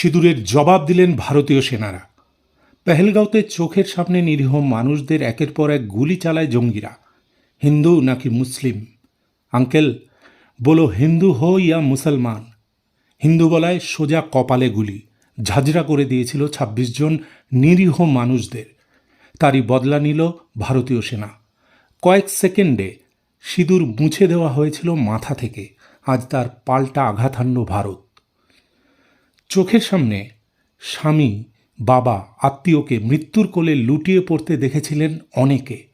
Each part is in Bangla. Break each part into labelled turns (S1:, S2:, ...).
S1: সিঁদুরের জবাব দিলেন ভারতীয় সেনারা। পেহেলগাঁওতে চোখের সামনে নিরীহ মানুষদের একের পর এক গুলি চালায় জঙ্গিরা। হিন্দু নাকি মুসলিম? আঙ্কেল, বলো হিন্দু হো ইয়া মুসলমান? হিন্দু বলায় সোজা কপালে গুলি, ঝাঁঝরা করে দিয়েছিল ২৬ জন নিরীহ মানুষদের। তারই বদলা নিল ভারতীয় সেনা। কয়েক সেকেন্ডে সিঁদুর মুছে দেওয়া হয়েছিল মাথা থেকে। আজ তার পাল্টা আঘাতান্য ভারত। চোখের সামনে স্বামী, বাবা, আত্মীয়কে মৃত্যুর কোলে লুটিয়ে পড়তে দেখেছিলেন অনেকে।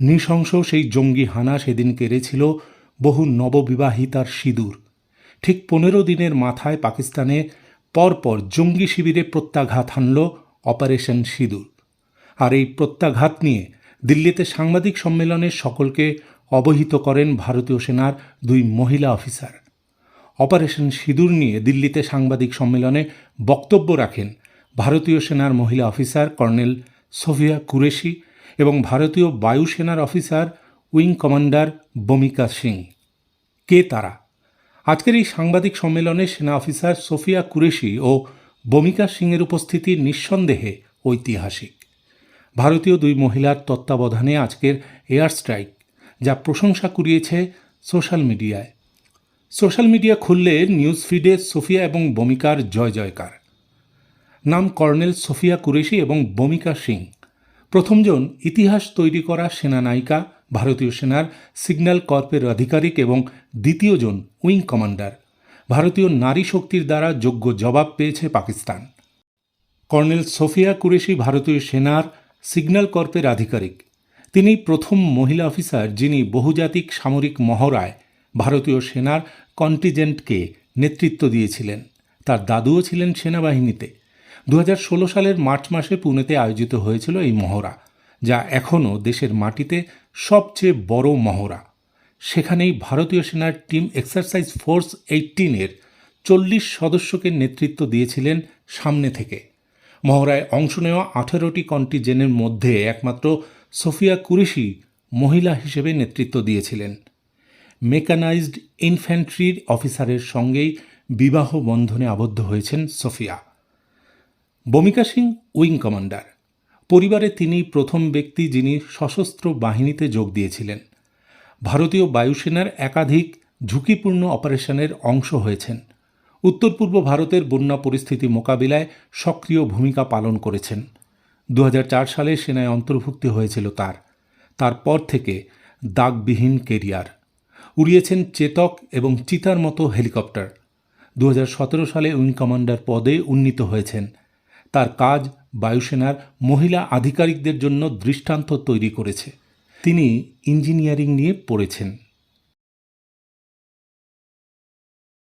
S1: নৃশংস সেই জঙ্গি হানা সেদিন কেড়েছিল বহু নববিবাহিতার সিঁদুর। ঠিক পনেরো দিনের মাথায় পাকিস্তানে পরপর জঙ্গি শিবিরে প্রত্যাঘাত হানল অপারেশন সিঁদুর। আর এই প্রত্যাঘাত নিয়ে দিল্লিতে সাংবাদিক সম্মেলনে সকলকে অবহিত করেন ভারতীয় সেনার দুই মহিলা অফিসার। অপারেশন সিঁদুর নিয়ে দিল্লিতে সাংবাদিক সম্মেলনে বক্তব্য রাখেন ভারতীয় সেনার মহিলা অফিসার কর্নেল সোফিয়া কুরেশি এবং ভারতীয় বায়ুসেনার officer wing commander Vyomika Singh. কে তারা? আজকের এই সাংবাদিক সম্মেলনে সেনা অফিসার সোফিয়া কুরেশি ও বমিকা সিংয়ের উপস্থিতি নিঃসন্দেহে ঐতিহাসিক। ভারতীয় দুই মহিলার তত্ত্বাবধানে আজকের এয়ার স্ট্রাইক, যা প্রশংসা কুড়িয়েছে সোশ্যাল মিডিয়ায়। সোশ্যাল মিডিয়া খুললে নিউজ ফিডে সোফিয়া এবং বমিকার জয় জয়কার। নাম কর্নেল সোফিয়া কুরেশি এবং বমিকা সিং। প্রথমজন ইতিহাস তৈরি করা সেনানায়িকা, ভারতীয় সেনার সিগন্যাল কর্পের আধিকারিক এবং দ্বিতীয়জন উইং কমান্ডার। ভারতীয় নারী শক্তির দ্বারা যোগ্য জবাব পেয়েছে পাকিস্তান। কর্নেল সোফিয়া কুরেশি ভারতীয় সেনার সিগন্যাল কর্পের আধিকারিক। তিনি প্রথম মহিলা অফিসার যিনি বহুজাতিক সামরিক মহড়ায় ভারতীয় সেনার কন্টিজেন্টকে নেতৃত্ব দিয়েছিলেন। তার দাদুও ছিলেন সেনাবাহিনীতে। দু হাজার ষোলো সালের মার্চ মাসে পুনেতে আয়োজিত হয়েছিল এই মহড়া, যা এখনও দেশের মাটিতে সবচেয়ে বড় মহড়া। সেখানেই ভারতীয় সেনার টিম এক্সারসাইজ ফোর্স এইটিনের চল্লিশ সদস্যকে নেতৃত্ব দিয়েছিলেন সামনে থেকে। মহড়ায় অংশ নেওয়া আঠেরোটি কন্টিজেনের মধ্যে একমাত্র সোফিয়া কুরেশি মহিলা হিসেবে নেতৃত্ব দিয়েছিলেন। মেকানাইজড ইনফ্যান্ট্রির অফিসারের সঙ্গেই বিবাহ বন্ধনে আবদ্ধ হয়েছেন Sophia. Vyomika Singh wing commander. পরিবারে তিনি প্রথম ব্যক্তি যিনি সশস্ত্র বাহিনীতে যোগ দিয়েছিলেন। ভারতীয় বায়ুসেনার একাধিক ঝুঁকিপূর্ণ অপারেশনের অংশ হয়েছেন। উত্তর পূর্ব ভারতের বন্যা পরিস্থিতি মোকাবিলায় সক্রিয় ভূমিকা পালন করেছেন। দু হাজার চার সালে সেনায় অন্তর্ভুক্তি হয়েছিল তার। তারপর থেকে দাগবিহীন কেরিয়ার। উড়িয়েছেন চেতক এবং চিতার মতো হেলিকপ্টার। দু হাজার সতেরো সালে উইং কমান্ডার পদে উন্নীত হয়েছেন। তার কাজ বায়ুসেনার মহিলা আধিকারিকদের জন্য দৃষ্টান্ত তৈরি করেছে। তিনি ইঞ্জিনিয়ারিং নিয়ে পড়েছেন।